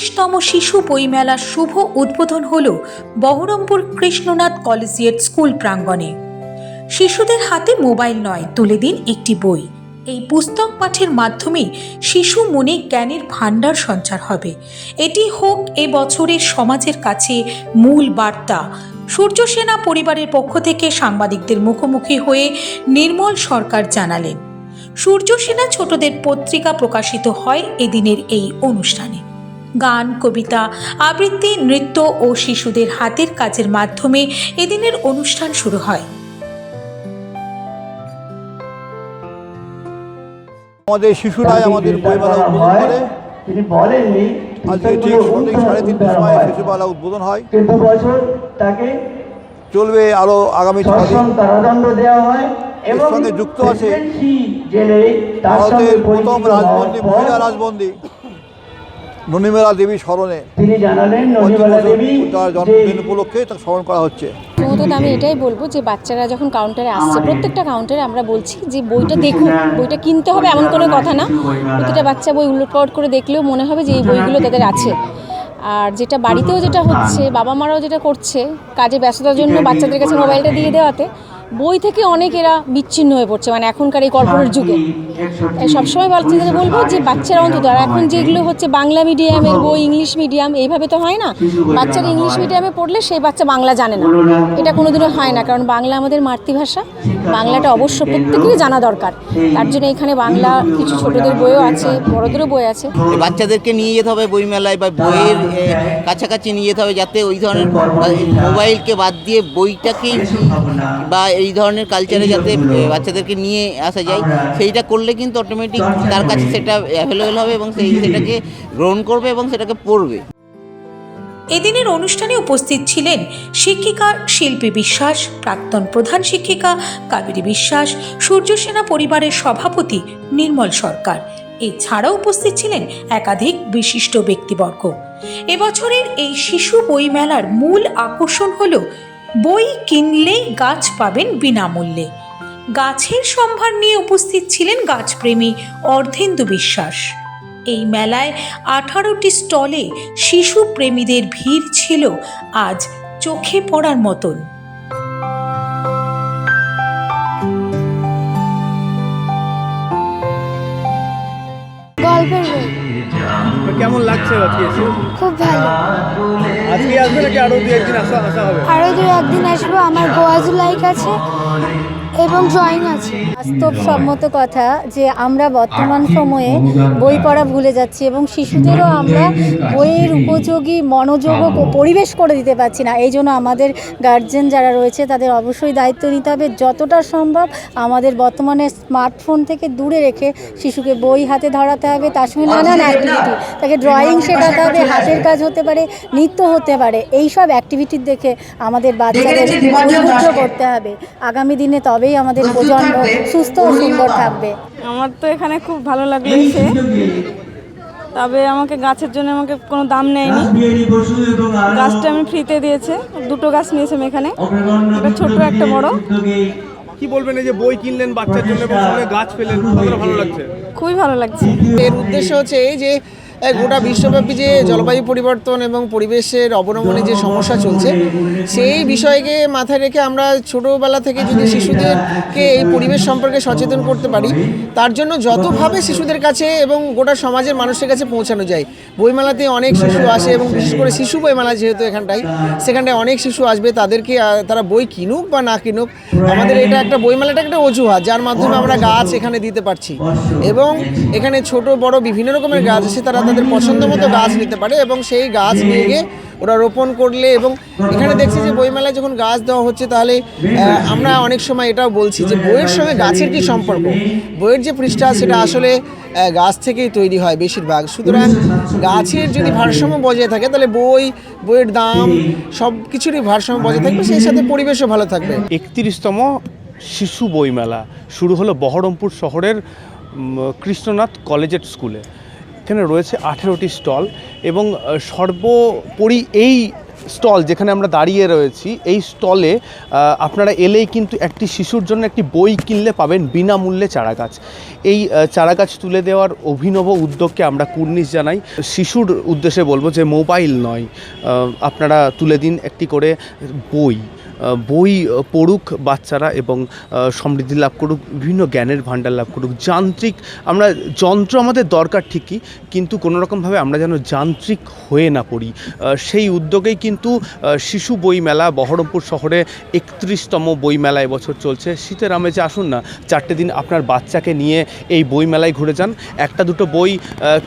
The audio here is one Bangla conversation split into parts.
একত্রিশতম শিশু বইমেলার শুভ উদ্বোধন হল বহরমপুর কৃষ্ণনাথ কলেজিয়েট স্কুল প্রাঙ্গণে। শিশুদের হাতে মোবাইল নয়, তুলে দিন একটি বই। এই পুস্তক পাঠের মাধ্যমে শিশু মনে জ্ঞানের ভাণ্ডার সঞ্চার হবে। এটি হোক এ বছরের সমাজের কাছে মূল বার্তা। সূর্য সেনা পরিবারের পক্ষ থেকে সাংবাদিকদের মুখোমুখি হয়ে নির্মল সরকার জানালেন, সূর্য সেনা ছোটদের পত্রিকা প্রকাশিত হয় এদিনের এই অনুষ্ঠানে। গান কবিতা আবৃত্তি নৃত্য ও শিশুদের হাতের কাজের মাধ্যমে এদিনের অনুষ্ঠান শুরু হয়। আমাদের শিশুরাই আমাদের বইমেলা উদ্বোধন করে। তিনি বলেননি আজকে ঠিক সন্ধ্যে সাড়ে তিনটের সময় শিশুমেলা উদ্বোধন হয়। কিন্তু বছর তাকে চলবে আরও আগামী ছ দিন কারাদণ্ড দেওয়া হয় এবং সঙ্গে যুক্ত আছে জেলে তার সঙ্গে ভারতের প্রথম রাজবন্দী মহিলা রাজবন্দী। ননিমেলা দেবী স্মরণে তিনি জানালেন পঞ্চম দেবী তার জন্মদিন উপলক্ষে তাকে স্মরণ করা হচ্ছে। প্রথমত আমি এটাই বলব যে বাচ্চারা যখন কাউন্টারে আসছে প্রত্যেকটা কাউন্টারে আমরা বলছি যে বইটা দেখুন বইটা কিনতে হবে এমন কোনো কথা না। প্রতিটা বাচ্চা বই উলটপালট করে দেখলেও মনে হবে যে এই বইগুলো তাদের আছে। আর যেটা বাড়িতেও যেটা হচ্ছে বাবা মারাও যেটা করছে কাজে ব্যস্ততার জন্য বাচ্চাদের কাছে মোবাইলটা দিয়ে দেওয়াতে বই থেকে অনেক এরা বিচ্ছিন্ন হয়ে পড়ছে মানে এখনকার এই কর্পোরেট যুগে। সবসময় বাচ্চাদের বলব যে বাচ্চারা অন্তত আর এখন যেগুলো হচ্ছে বাংলা মিডিয়ামের বই ইংলিশ মিডিয়াম এইভাবে তো হয় না। বাচ্চারা ইংলিশ মিডিয়ামে পড়লে সেই বাচ্চা বাংলা জানে না। এটা কোনোদিনও হয় না কারণ বাংলা আমাদের মাতৃভাষা। বাংলাটা অবশ্য প্রত্যেকেরই জানা দরকার। তার জন্য এখানে বাংলা কিছু ছোটদের বইও আছে বড়দেরও বই আছে। বাচ্চাদেরকে নিয়ে যেতে হবে বইমেলায় বা বইয়ের কাছাকাছি নিয়ে যেতে হবে যাতে ওই ধরনের মোবাইলকে বাদ দিয়ে বইটাকেই বা এই ধরনের কালচারে যাতে বাচ্চাদেরকে নিয়ে আসা যায়, সেইটা করলে কিন্তু অটোমেটিক তার কাছে সেটা অ্যাভেলেবেল হবে এবং সেই সেটাকে গ্রহণ করবে এবং সেটাকে পড়বে। এদিনের অনুষ্ঠানে উপস্থিত ছিলেন শিক্ষিকা শিল্পী বিশ্বাস, প্রাক্তন প্রধান শিক্ষিকা কাবেরী বিশ্বাস, সূর্য সেনা পরিবারের সভাপতি নির্মল সরকার। এছাড়াও উপস্থিত ছিলেন একাধিক বিশিষ্ট ব্যক্তিবর্গ। এবছরের এই শিশু বইমেলার মূল আকর্ষণ হল বই কিনলেই গাছ পাবেন বিনামূল্যে। গাছের সম্ভার নিয়ে উপস্থিত ছিলেন গাছপ্রেমী অর্ধেন্দু বিশ্বাস। এই মেলায় আঠারোটি স্টলে শিশু প্রেমীদের ভিড় ছিল আজ চোখে পড়ার মতন। কেমন লাগছে আজকে এসে খুব ভালো। আজকে আসবে নাকি আরও দু একদিন আসা আসা হবে? আরও দু একদিন আসব আমার গোয়া লাইক আছে। এবং ড্রয়িং আছে। বাস্তবসম্মত কথা যে আমরা বর্তমান সময়ে বই পড়া ভুলে যাচ্ছি এবং শিশুদেরও আমরা বইয়ের উপযোগী মনোযোগ পরিবেশ করে দিতে পারছি না। এই জন্য আমাদের গার্জেন যারা রয়েছে তাদের অবশ্যই দায়িত্ব নিতে হবে। যতটা সম্ভব আমাদের বর্তমানে স্মার্টফোন থেকে দূরে রেখে শিশুকে বই হাতে ধরাতে হবে। তার সঙ্গে নানান অ্যাক্টিভিটি তাকে ড্রয়িং শেখাতে হবে হাতের কাজ হতে পারে নৃত্য হতে পারে। এই সব অ্যাক্টিভিটির দেখে আমাদের বাচ্চাদের করতে হবে। আগামী দিনে তবেই আমাদের প্রজন্ম সুস্থ ও সুন্দর থাকবে। আমার তো এখানে খুব ভালো লাগল এসে। তবে আমাকে গাছের জন্য আমাকে কোনো দাম নেয়নি। গাছটা আমি ফ্রিতে দিয়েছে। দুটো গাছ নিয়েছিলাম এখানে। একটা ছোট একটা বড়। কি বলবেন এই যে বই কিনলেন বাচ্চার জন্য গাছ পেলেন কতটা ভালো লাগছে? খুবই ভালো লাগছে। এর উদ্দেশ্য হচ্ছে এই যে গোটা বিশ্বব্যাপী যে জলবায়ু পরিবর্তন এবং পরিবেশের অবনমনে যে সমস্যা চলছে, সেই বিষয়কে মাথায় রেখে আমরা ছোটোবেলা থেকে যদি শিশুদেরকে এই পরিবেশ সম্পর্কে সচেতন করতে পারি, তার জন্য যতভাবে শিশুদের কাছে এবং গোটা সমাজের মানুষের কাছে পৌঁছানো যায়। বইমেলাতে অনেক শিশু আসে এবং বিশেষ করে শিশু বইমেলা যেহেতু এখানটায়, সেখানটায় অনেক শিশু আসবে, তাদেরকে তারা বই কিনুক বা না কিনুক, আমাদের এটা একটা বইমেলাটা একটা অজুহাত, যার মাধ্যমে আমরা গাছ এখানে দিতে পারছি। এবং এখানে ছোট, বড় বিভিন্ন রকমের গাছ আছে, তারা তাদের পছন্দ মতো গাছ নিতে পারে এবং সেই গাছ নিয়ে গিয়ে ওরা রোপণ করলে এবং এখানে দেখছি যে বইমেলায় যখন গাছ দেওয়া হচ্ছে, তাহলে আমরা অনেক সময় এটাও বলছি যে বইয়ের সঙ্গে গাছের কি সম্পর্ক? বইয়ের যে পৃষ্ঠা, সেটা আসলে গাছ থেকেই তৈরি হয় বেশিরভাগ। সুতরাং গাছের যদি ভারসাম্য বজায় থাকে, তাহলে বই, বইয়ের দাম সব কিছুরই ভারসাম্য বজায় থাকবে, সেই সাথে পরিবেশও ভালো থাকবে। একত্রিশতম শিশু বইমেলা শুরু হলো বহরমপুর শহরের কৃষ্ণনাথ কলেজের স্কুলে। এখানে রয়েছে আঠেরোটি স্টল এবং সর্বোপরি এই স্টল যেখানে আমরা দাঁড়িয়ে রয়েছি এই স্টলে আপনারা এলেই কিন্তু একটি শিশুর জন্য একটি বই কিনলে পাবেন বিনামূল্যে চারা গাছ এই আহ, চারা গাছ তুলে দেওয়ার অভিনব উদ্যোগকে আমরা কুর্নিশ জানাই। শিশুর উদ্দেশ্যে বলব যে মোবাইল নয় আপনারা তুলে দিন একটি করে বই। বই পড়ুক বাচ্চারা এবং সমৃদ্ধি লাভ করুক, বিভিন্ন জ্ঞানের ভাণ্ডার লাভ করুক। যান্ত্রিক, আমরা, যন্ত্র আমাদের দরকার ঠিকই, কিন্তু কোনো রকমভাবে আমরা যেন যান্ত্রিক হয়ে না পড়ি। সেই উদ্যোগেই কিন্তু শিশু বই মেলা বহরমপুর শহরে একত্রিশতম বই মেলা এবছর চলছে। শীতের আমেজে আসুন না, চারটে দিন আপনার বাচ্চাকে নিয়ে এই বই মেলায় ঘুরে যান। একটা দুটো বই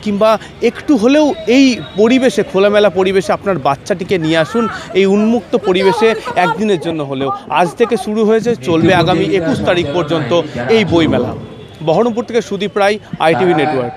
কিংবা একটু হলেও এই পরিবেশে, খোলামেলা পরিবেশে আপনার বাচ্চাটিকে নিয়ে আসুন। এই উন্মুক্ত পরিবেশে একদিনের জন্য হলেও আজ থেকে শুরু হয়েছে, চলবে আগামী একুশ তারিখ পর্যন্ত এই বইমেলা। বহরমপুর থেকে সুদীপ রায় আইটিভি নেটওয়ার্ক